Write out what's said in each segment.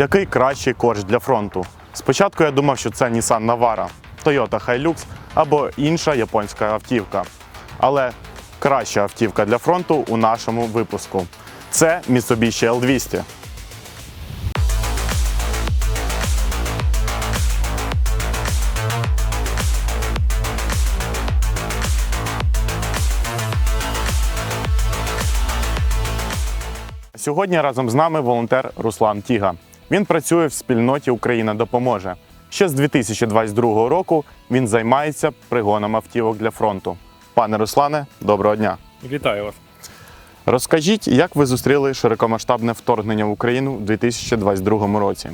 Який кращий корч для фронту? Спочатку я думав, що це Nissan Navara, Toyota Hilux або інша японська автівка. Але краща автівка для фронту у нашому випуску це Mitsubishi L200. Сьогодні разом з нами волонтер Руслан Тіга. Він працює в спільноті Україна допоможе. Ще з 2022 року він займається пригоном автівок для фронту. Пане Руслане, доброго дня. Вітаю вас. Розкажіть, як ви зустріли широкомасштабне вторгнення в Україну у 2022 році?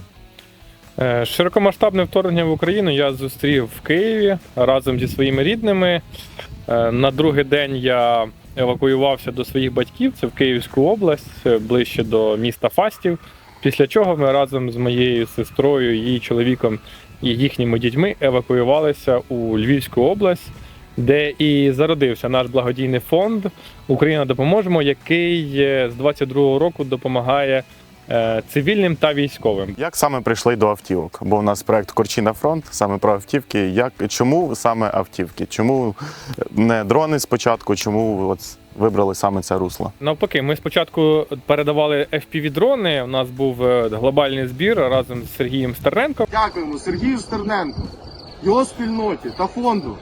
Е, Широкомасштабне вторгнення в Україну я зустрів в Києві разом зі своїми рідними. Е, На другий день я евакуювався до своїх батьків, це в Київську область, е, ближче до міста Фастів. Після чого ми разом з моєю сестрою, її чоловіком і їхніми дітьми евакуювалися у Львівську область, де і зародився наш благодійний фонд Україна допоможемо, який е, з 22-го року допомагає е, цивільним та військовим. Як саме прийшли до автівок? Бо у нас проект Корчі на фронт, саме про автівки. Як чому саме автівки? Чому не дрони спочатку? Чому от вибрали саме це русло? Навпаки, ми спочатку передавали FPV-дрони. У нас був е, глобальний збір разом з Сергієм Стерненком. Дякуємо Сергію Стерненку, його спільноті та фонду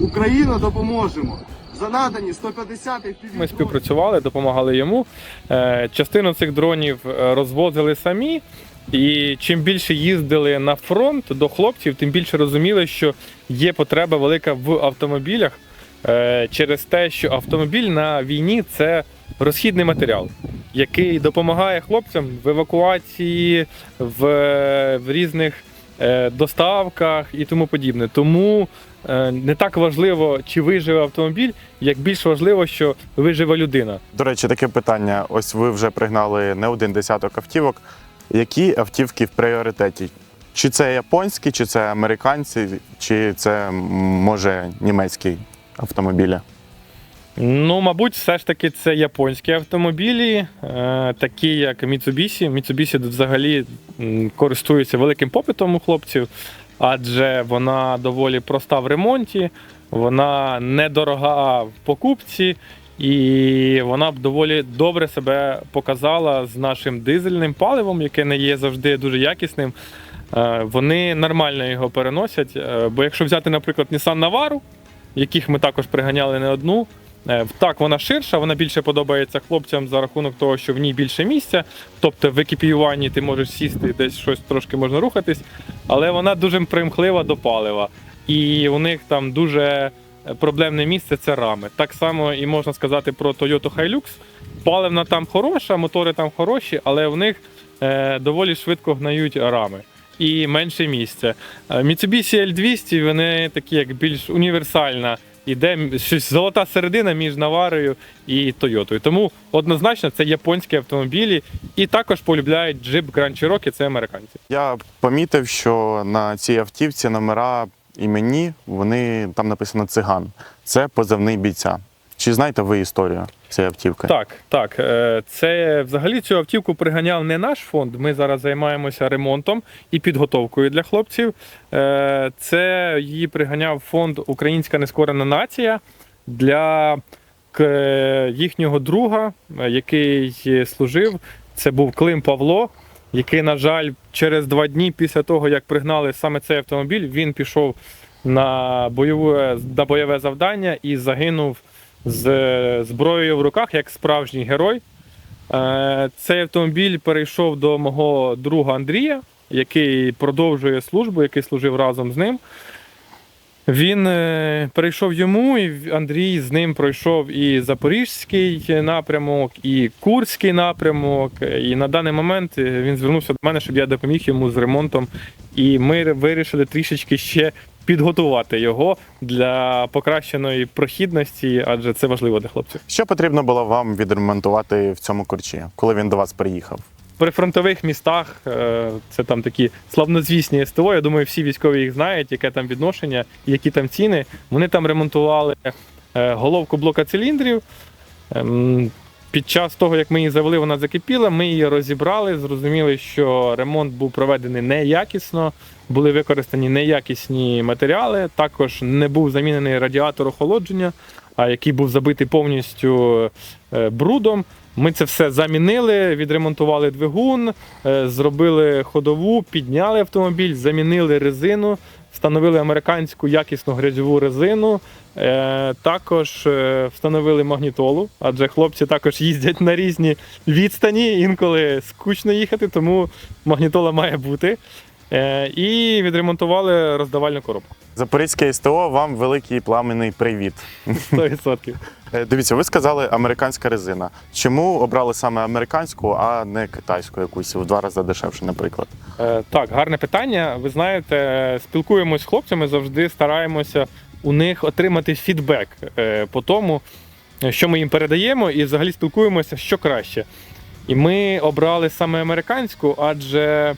Україна допоможемо за надані 150 FPV Ми співпрацювали, допомагали йому. Е, Частину цих дронів е, розвозили самі. І чим більше їздили на фронт до хлопців, тим більше розуміли, що є потреба велика в автомобілях через те, що автомобіль на війні це розхідний матеріал, який допомагає хлопцям в евакуації, в, в різних е, доставках і тому подібне. Тому е, не так важливо, чи виживе автомобіль, як більш важливо, що виживе людина. До речі, таке питання: ось ви вже пригнали не один десяток автівок. Які автівки в пріоритеті? Чи це японські, чи це американці, чи це може німецькі автомобілі? Ну, мабуть, все ж таки це японські автомобілі, е, такі як Mitsubishi. Mitsubishi взагалі користується великим попитом у хлопців, адже вона доволі проста в ремонті, вона недорога в покупці, і вона б доволі добре себе показала з нашим дизельним паливом, яке не є завжди дуже якісним. Е, Вони нормально його переносять. Е, Бо якщо взяти, наприклад, Nissan Navara, яких ми також приганяли не одну. Е, Так, вона ширша, вона більше подобається хлопцям за рахунок того, що в ній більше місця. Тобто в екіпіюванні ти можеш сісти, десь щось трошки можна рухатись, але вона дуже примхлива до палива. І у них там дуже е, проблемне місце це рами. Так само і можна сказати про Toyota Hilux. Паливна там хороша, мотори там хороші, але в них е, доволі швидко гнають рами. І менше місця. Е, Mitsubishi L200 вони такі як більш універсальна. Іде щось золота середина між Наварою і Тойотою. Тому однозначно це японські автомобілі, і також полюбляють джип Grand Cherokee, це американці. Я помітив, що на цій автівці номера імені, вони там написано циган. Це позивний бійця. Чи знаєте ви історію цієї автівки? Так, так. е, Це взагалі цю автівку приганяв не наш фонд. Ми зараз займаємося ремонтом і підготовкою для хлопців. Е, Це її приганяв фонд Українська нескорена нація для їхнього друга, е, який служив. Це був Клим Павло. Який, на жаль, через два дні після того, як пригнали саме цей автомобіль, він пішов на бойове, на бойове завдання і загинув з зброєю в руках як справжній герой. Е, Цей автомобіль перейшов до мого друга Андрія, який продовжує службу, який служив разом з ним. Він е, перейшов йому, і Андрій з ним пройшов і Запорізький напрямок, і Курський напрямок. І на даний момент е, він звернувся до мене, щоб я допоміг йому з ремонтом. І ми вирішили трішечки ще підготувати його для покращеної прохідності, адже це важливо для хлопців. Що потрібно було вам відремонтувати в цьому корчі, коли він до вас приїхав? При фронтових містах е, це там такі славнозвісні СТО. Я думаю, всі військові їх знають, яке там відношення, які там ціни. Вони там ремонтували е, головку блока циліндрів, ем, під час того, як ми її завели, вона закипіла. Ми її розібрали, зрозуміли, що ремонт був проведений неякісно, були використані неякісні матеріали. Також не був замінений радіатор охолодження, а який був забитий повністю е, брудом. Ми це все замінили, відремонтували двигун, е, зробили ходову, підняли автомобіль, замінили резину, встановили американську якісну грязьову резину. Е, також е, встановили магнітолу, адже хлопці також їздять на різні відстані, інколи скучно їхати, тому магнітола має бути. Е, і відремонтували роздавальну коробку. Запорізьке СТО, вам великий пламенний привіт. 100%. Е, Дивіться, ви сказали американська резина. Чому обрали саме американську, а не китайську якусь в два рази дешевше, наприклад? Е, Так, гарне питання. Ви знаєте, спілкуємось з хлопцями, завжди стараємося у них отримати фідбек по тому, що ми їм передаємо, і взагалі спілкуємося, що краще. І ми обрали саме американську, адже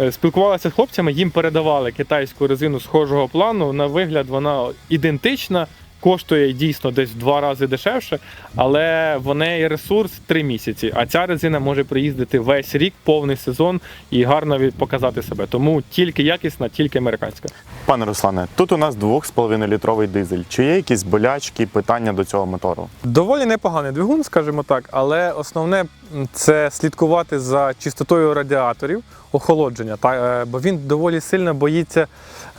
е, спілкувалися з хлопцями, їм передавали китайську резину схожого плану. На вигляд вона ідентична, коштує дійсно десь в два рази дешевше, але в неї ресурс три місяці. А ця резина може приїздити весь рік, повний сезон і гарно показати себе. Тому тільки якісна, тільки американська. Пане Руслане, тут у нас 2,5 літровий дизель. Чи є якісь болячки, питання до цього мотору? Доволі непоганий двигун, скажімо так, але основне це слідкувати за чистотою радіаторів охолодження, е, бо він доволі сильно боїться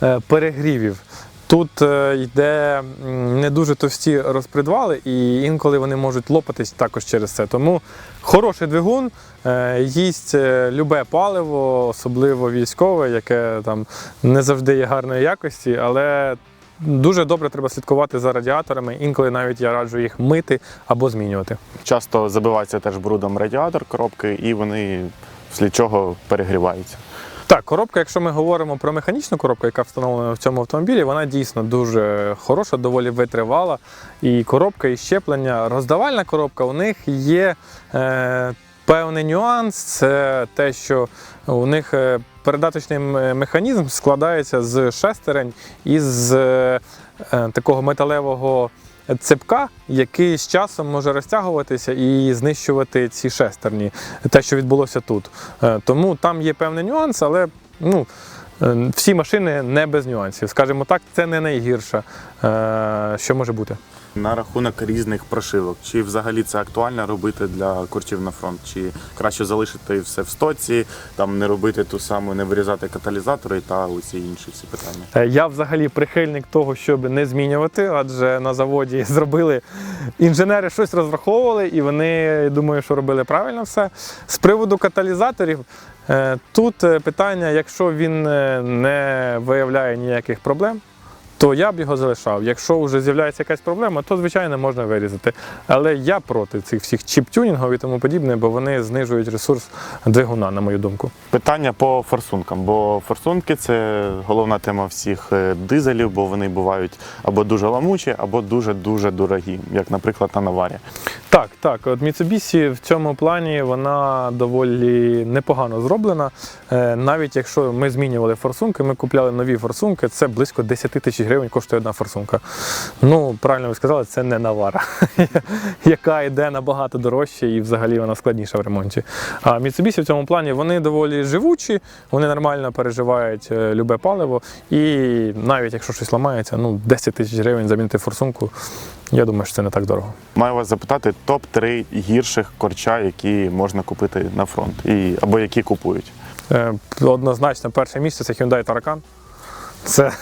е, перегрівів. Тут е, йде не дуже товсті розпредвали, і інколи вони можуть лопатись також через це. Тому хороший двигун е, їсть е, любе паливо, особливо військове, яке там не завжди є гарної якості, але Дуже добре треба слідкувати за радіаторами. Інколи навіть я раджу їх мити або змінювати. Часто забивається теж брудом радіатор коробки, і вони вслід чого перегріваються. Так, коробка, якщо ми говоримо про механічну коробку, яка встановлена в цьому автомобілі, вона дійсно дуже хороша, доволі витривала. І коробка, і щеплення. Роздавальна коробка у них є е, певний нюанс. Це те, що у них е, передаточний механізм складається з шестерень і з е, е, такого металевого. Цепка, який з часом може розтягуватися і знищувати ці шестерні, те, що відбулося тут. Е, Тому там є певний нюанс, але ну, е, всі машини не без нюансів. Скажімо так, це не найгірше, е, що може бути. На рахунок різних прошивок, чи взагалі це актуально робити для курчів на фронт, чи краще залишити все в стоці, там не робити ту саму, не вирізати каталізатори та усі інші всі питання. Е, Я взагалі прихильник того, щоб не змінювати, адже на заводі зробили інженери щось розраховували, і вони думаю, що робили правильно все. З приводу каталізаторів. е, Тут е, питання, якщо він не виявляє ніяких проблем, то я б його залишав. Якщо вже з'являється якась проблема, то звичайно можна вирізати. Але я проти цих всіх чіп-тюнінгів і тому подібне, бо вони знижують ресурс двигуна, на мою думку. Питання по форсункам, бо форсунки це головна тема всіх е, дизелів, бо вони бувають або дуже ламучі, або дуже дуже дорогі, як, наприклад, на Наварі. Так, так. От Mitsubishi в цьому плані вона доволі непогано зроблена. Е, Навіть якщо ми змінювали форсунки, ми купляли нові форсунки, це близько 10 тисяч гривень коштує одна форсунка. Ну, правильно ви сказали, це не навара, яка йде набагато дорожче і взагалі вона складніша в ремонті. А Mitsubishi в цьому плані вони доволі живучі, вони нормально переживають е, любе паливо. І навіть якщо щось ламається, ну 10 тисяч гривень замінити форсунку, я думаю, що це не так дорого. Маю вас запитати топ-3 гірших корча, які можна купити на фронт, і, або які купують. Е, Однозначно, перше місце це Hyundai Tarkan. Це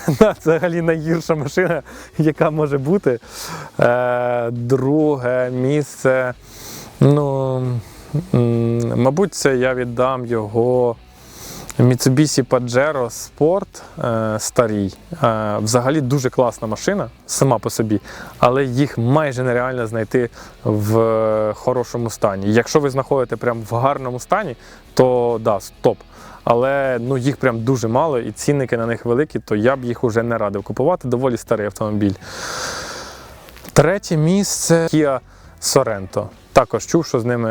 взагалі найгірша машина, яка може бути. Е, Друге місце. Ну, мабуть, це я віддам його Mitsubishi Pajero Sport е, старій. Е, взагалі дуже класна машина сама по собі, але їх майже нереально знайти в е, хорошому стані. Якщо ви знаходите прям в гарному стані, то да, стоп. Але ну, їх прям дуже мало і цінники на них великі, то я б їх уже не радив купувати. Доволі старий автомобіль. Третє місце Kia Sorento. Також чув, що з ними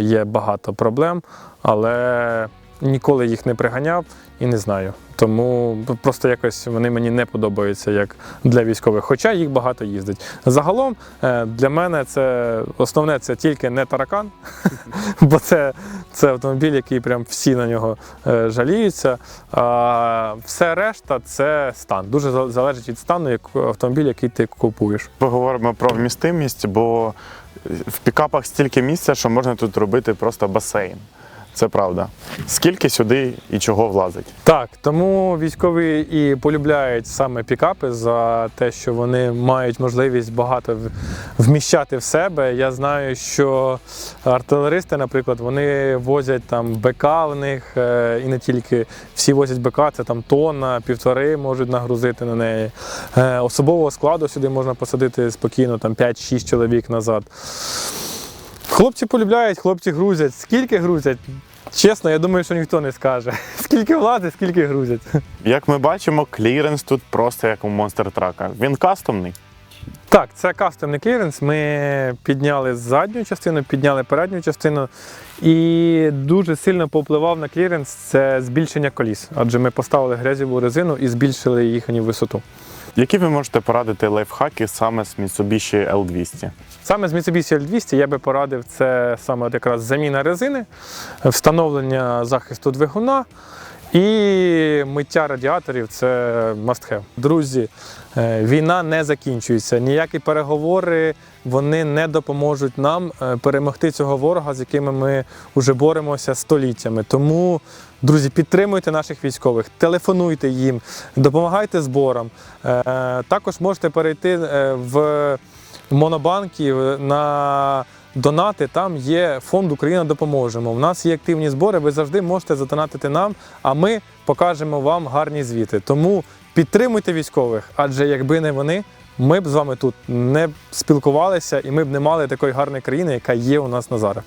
є багато проблем, але ніколи їх не приганяв і не знаю. Тому просто якось вони мені не подобаються як для військових, хоча їх багато їздить. Загалом е, для мене це основне це тільки не таракан, бо це, це автомобіль, який прям всі на нього е, жаліються. А все решта це стан. Дуже залежить від стану як автомобіль, який ти купуєш. Поговоримо про вмістимість, бо в пікапах стільки місця, що можна тут робити просто басейн. Це правда. Скільки сюди і чого влазить? Так, тому військові і полюбляють саме пікапи за те, що вони мають можливість багато вміщати в себе. Я знаю, що артилеристи, наприклад, вони возять там БК в них, е, і не тільки всі возять БК, це там тонна, півтори можуть нагрузити на неї. Е, Особового складу сюди можна посадити спокійно, там 5-6 чоловік назад. Хлопці полюбляють, хлопці грузять. Скільки грузять? Чесно, я думаю, що ніхто не скаже. Скільки влазить, скільки грузять. Як ми бачимо, кліренс тут просто як у монстр трака. Він кастомний. Так, це кастомний кліренс. Ми підняли задню частину, підняли передню частину. І дуже сильно повпливав на кліренс це збільшення коліс. Адже ми поставили грязьову резину і збільшили їхню висоту. Які ви можете порадити лайфхаки саме з Mitsubishi L200? Саме з Mitsubishi L200 я би порадив це саме якраз заміна резини, встановлення захисту двигуна і миття радіаторів це must have. Друзі, е, війна не закінчується. Ніякі переговори вони не допоможуть нам е, перемогти цього ворога, з якими ми вже боремося століттями. Тому, друзі, підтримуйте наших військових, телефонуйте їм, допомагайте зборам. Е, Також можете перейти в монобанки на донати. Там є фонд Україна допоможемо. У нас є активні збори. Ви завжди можете задонатити нам, а ми покажемо вам гарні звіти. Тому підтримуйте військових, адже якби не вони. Ми б з вами тут не спілкувалися і ми б не мали такої гарної країни, яка є у нас на зараз.